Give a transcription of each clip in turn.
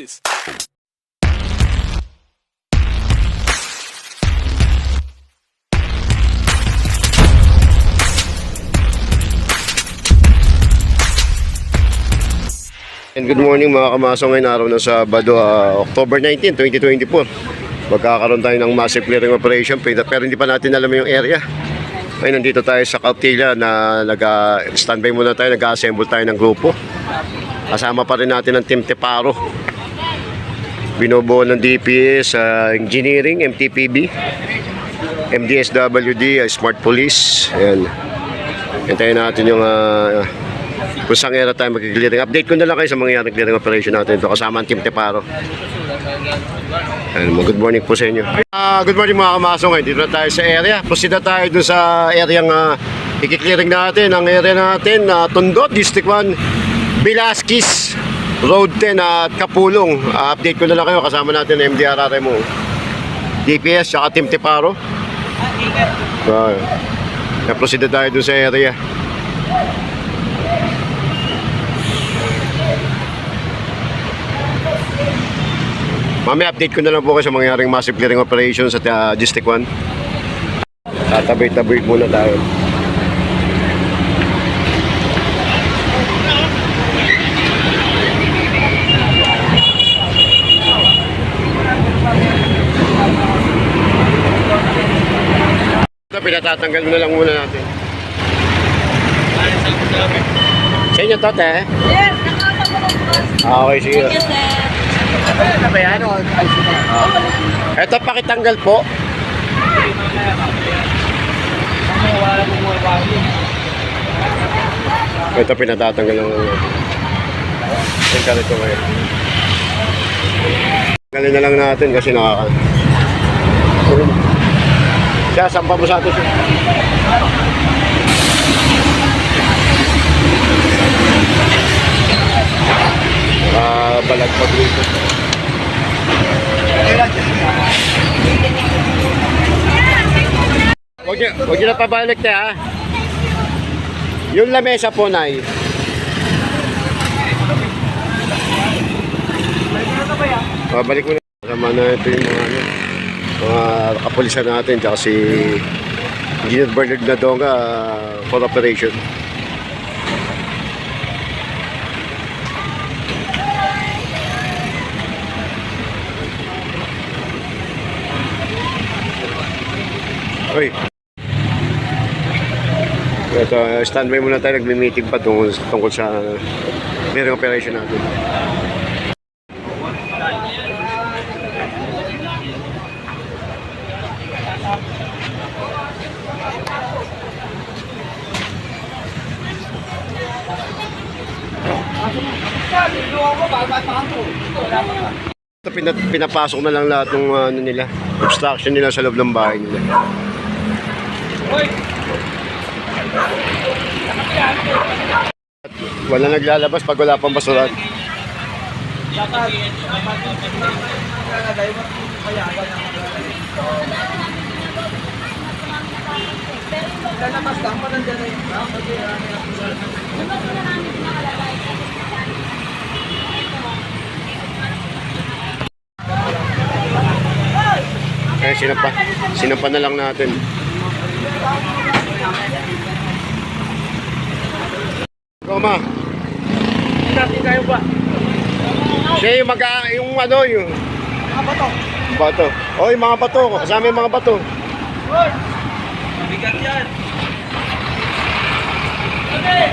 this? And good morning mga kamaso ngayon araw ng Sabado, ah, October 19, 2024. Magkakaroon tayo ng massive clearing operation pero hindi pa natin alam yung area. Ngayon nandito tayo sa Cartilla na nag-standby muna tayo, nag-assemble tayo ng grupo. Kasama pa rin natin ang Team Teparo. Binubuo ng DPS, ah, Engineering, MTPB, MDSWD, ah, Smart Police. Ayan. Hintayin natin yung ah, kung saan era tayo mag-clearing. Update ko na lang kayo sa mangyayaring clearing operation natin ito kasama ang Team Teparo. Ayan, good morning po sa inyo. Ah, good morning mga kamasong. Ngayon, dito na tayo sa area. Proceed na tayo dun sa area ng uh, ikiklearing natin. Ang area natin, na Tondo, District 1, Velasquez, Road 10 at Kapulong. Ah, update ko na lang kayo kasama natin ang MDRRMO. DPS at Team Teparo. Ah, na-proceed na tayo dun sa area. Mamaya update ko na lang po kayo sa mangyaring massive clearing operation sa uh, District 1. Tatabay-tabay muna tayo. Ito, pinatatanggal mo na lang muna natin. Sa inyo to, te? Yes, okay, sige. Yes, sir. Ito, pakitanggal po. Ito, pinatatanggal ng yung karito ngayon. Tanggalin na lang natin kasi nakaka... Siya, sampa mo sa atin siya. Balag pag rito. Huwag niyo, huwag niyo na pabalik na ha. Yung lamesa po, Nay. Babalik mo na. Kasama na ito yung mga, ano, mga kapulisan natin, tsaka si Engineer Bernard Nadonga uh, for operation. Uy. Ito, standby muna tayo. Nagme-meeting pa tungkol, tungkol sa clearing operation natin. Ito, pina- pinapasok na lang lahat ng uh, ano nila, obstruction nila sa loob ng bahay nila. Wala naglalabas pag wala pang basuran. Eh, sinapa, sinapa na lang natin. Roma. natin kayo ba? Siya yung mag yung ano yung Mga bato. bato. Oh, yung mga bato. Kasama yung mga bato. Hoy! Mabigat yan. Okay.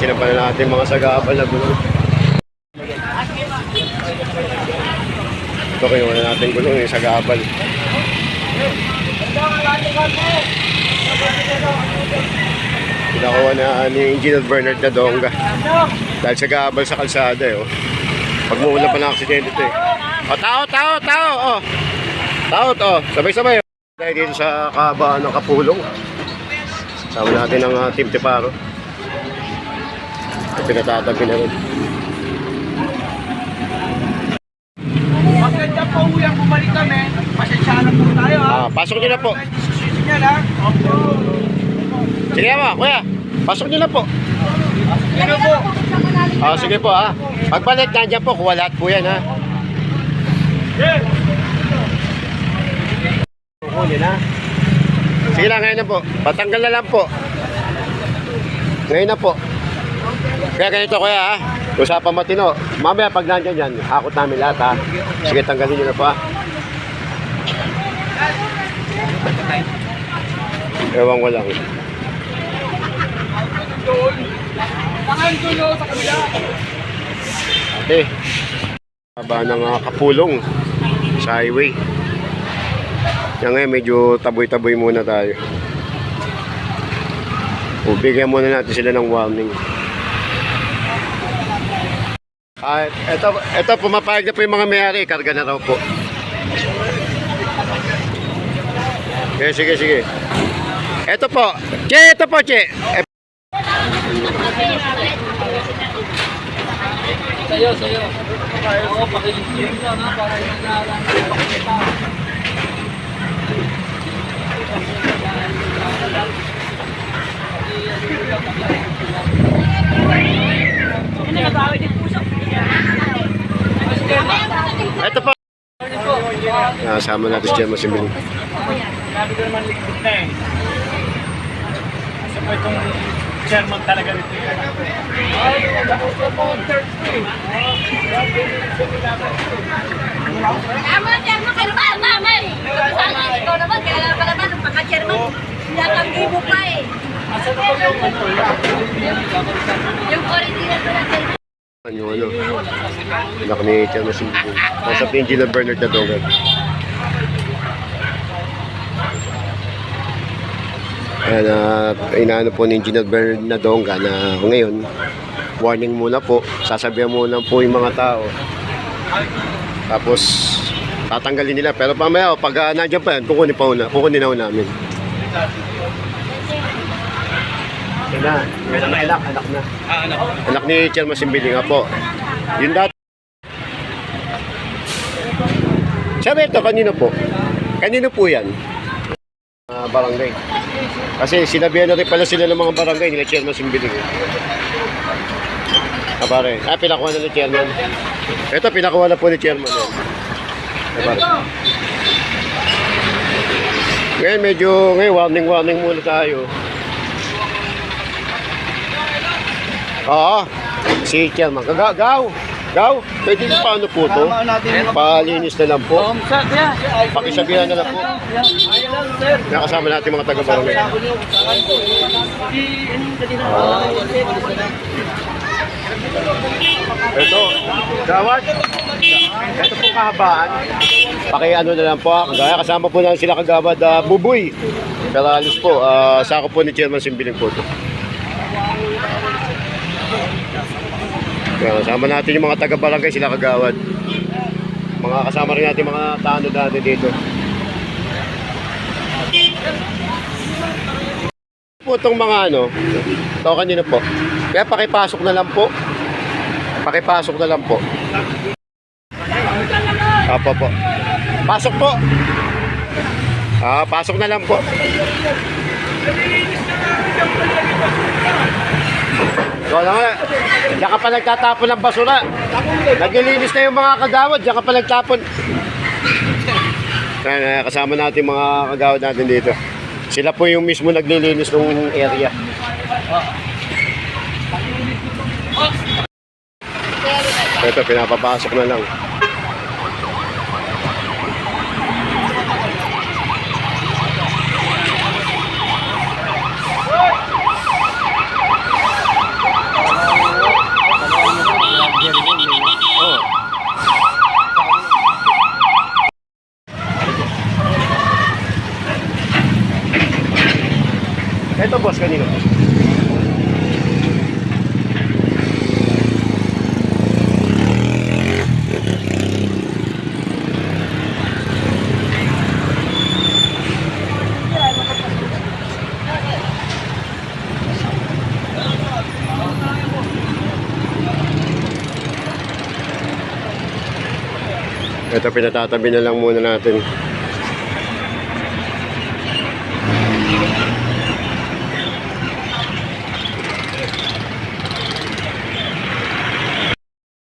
Sinapa na natin mga sagabal na gulong. Ito kayo na natin gulong yung sagabal. Pinakuha na ni Engineer Bernard na Donga. Dahil sa gabal sa kalsada eh. Oh. Pag mula pa ng aksidente ito eh. Oh, tao, tao, tao! Oh. Tao to. Sabay-sabay. oh. Dahil dito sa kabaan ng Kapulong. Sama natin ang uh, Team Teparo. At pinatatabi na rin. Pag nandiyan pa uwi ang bumalik kami, pasensya na po tayo ha. Ah, pasok nyo na po. Susunod niya lang. Opo. Sige mo, kuya. Pasok niyo na po. Ano po? Ah, sige po ha. Pagbalik, nandiyan po. Kuha lahat po yan ha. Ha. Sige lang, ngayon na po. Patanggal na lang po. Ngayon na po. Kaya ganito kuya ha. Usapan matino. Mamaya pag nandiyan yan, hakot namin lahat ha. Sige, tanggalin nyo na po ha. Ewan ko lang. Tangan dulo sa kabila. Ate, haba ng uh, kapulong sa highway. Yan ngayon, medyo taboy-taboy muna tayo. O, bigyan muna natin sila ng warning. Ah, eto, eto, pumapayag na po yung mga mayari. Karga na raw po. Sige, sige, sige. Eto po. Che, eto po, Che. Eh, Sayo, sayo. Oo, pakiligyan lang ha, para yung nalalang Eto po. Nasama natin si Gemma Simbil. Sabi ko naman likod na eh. Kasi po itong chairman talaga rito yun. Tama, chairman, kayo ba? Mama eh. Sana ikaw naman, kaya pala ba, nung pagka-chairman, sinatanggi mo pa eh. Yung original ko na chairman. Ano, ano? Anak ni Gemma Simbil. Nasa Engineer Bernard na doon. Ayan, uh, inaano po ni Engineer Bernard na Donga na ngayon, warning muna po, sasabihan muna po yung mga tao. Tapos, tatanggalin nila. Pero pamaya, pag uh, nandiyan pa yan, kukunin pa una, kukunin na namin. Yan na, anak, anak na. Ah, ano? Anak ni Chairman Simbili nga po. Yung dati. Sabi ito, kanino po? Kanino po yan? Ah, barangay. Kasi sinabihan na rin pala sila ng mga barangay nila Chairman Simbili. Ah, pare. Ah, pinakuha na ni Chairman. Ito, pinakuha na po ni Chairman. Pare. Ngayon, medyo, ngayon, warning, warning muna tayo. Oo. Si Chairman. Gaw, gaw. Gaw, pwede yung paano po to? Palinis na lang po. Pakisabihan na lang po. Nakasama natin mga taga-barangay. Ito, gawad. Ito po kahabaan. Paki ano na lang po. Kagaya kasama po natin sila kagawad uh, Buboy. Kalalis po. Uh, sako po ni Chairman Simbiling po ito. Kaya kasama natin yung mga taga-barangay sila kagawad. Mga kasama rin natin mga tanod natin dito. po itong mga ano, ito kanina po. Kaya pakipasok na lang po. Pakipasok na lang po. Apo po. Pasok po. Ah, pasok na lang po. Lang nga. Diyan ka pa nagtatapon ng basura. Naglilinis na yung mga kagawad. Diyan ka pa nagtapon. Ayan, kasama natin mga kagawad natin dito. Sila po yung mismo naglilinis ng area. Ito, pinapapasok na lang. Ito pinatatabi na lang muna natin.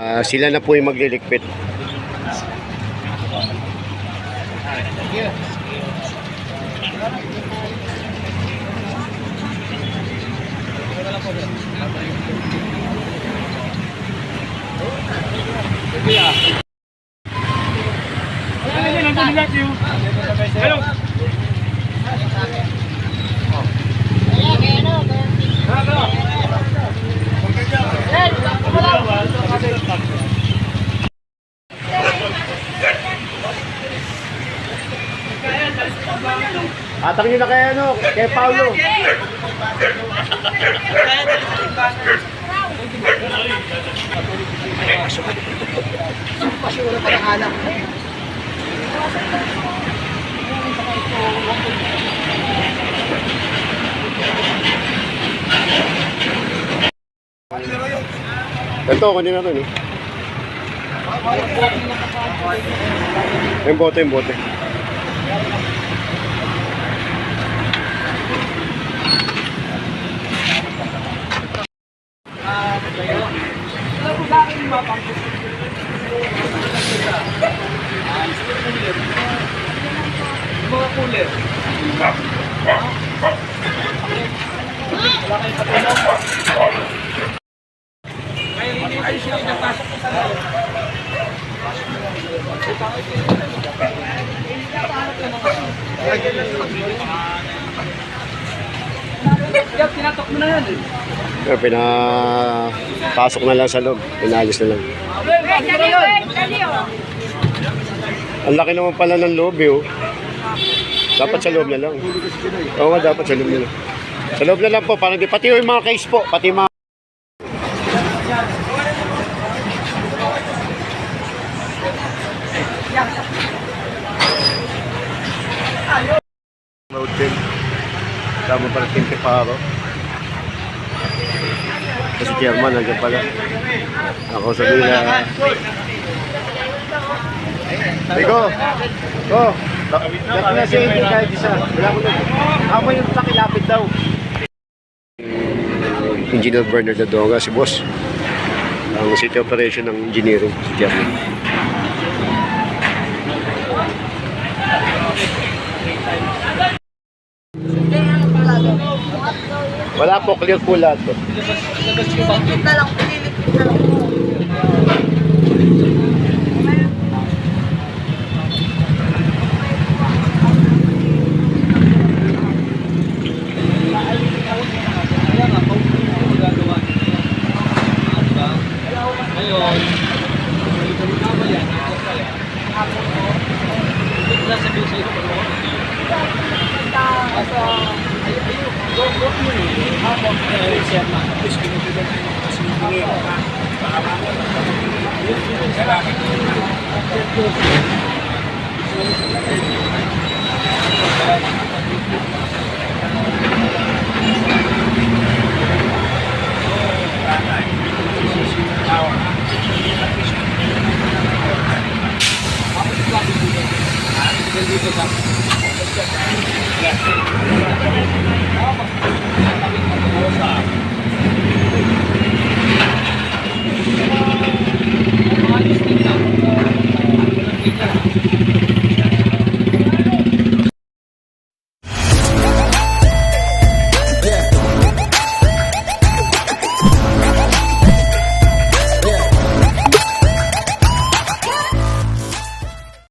Uh, sila na po yung magliligpit. Thank you. Atang nyo na kay ano, kay Paulo. Ito, kunin na rin eh. Yung bote, yung bote. Mga cooler. Ngayon, hindi ay sila pinapasok sa loob. Tinatok mo na yan eh. Pero pinapasok na lang sa loob. Pinalis na lang. Ang laki naman pala ng loob eh. oh. Dapat sa loob na lang. Oo nga, dapat sa loob na lang. Sa loob na lang po, parang di, pati yung mga case po, pati mga... Mountain. Tama pala Timpe Paro. Chairman, nandiyan pala. Ako sabi na... Rico! Go! Dapat na si Andy kahit isa. Wala ko lang. Ako yung pakilapit daw. Engineer Bernard Dadonga, si boss. Ang city operation ng engineering, si Chairman. Wala po, clear po lahat po. Pilipit na lang, pilipit na lang. Kaya nga, kung ano magagawa niyo. Diba? Ngayon, ito na ba yan? Ito pa yan. Ito na sabihin sa'yo kung ano. Basta, ay, ayun, go, go mo eh. Habang, eh, siya na. Tapos, binibigyan ko yung kasi binibigyan. Ayos din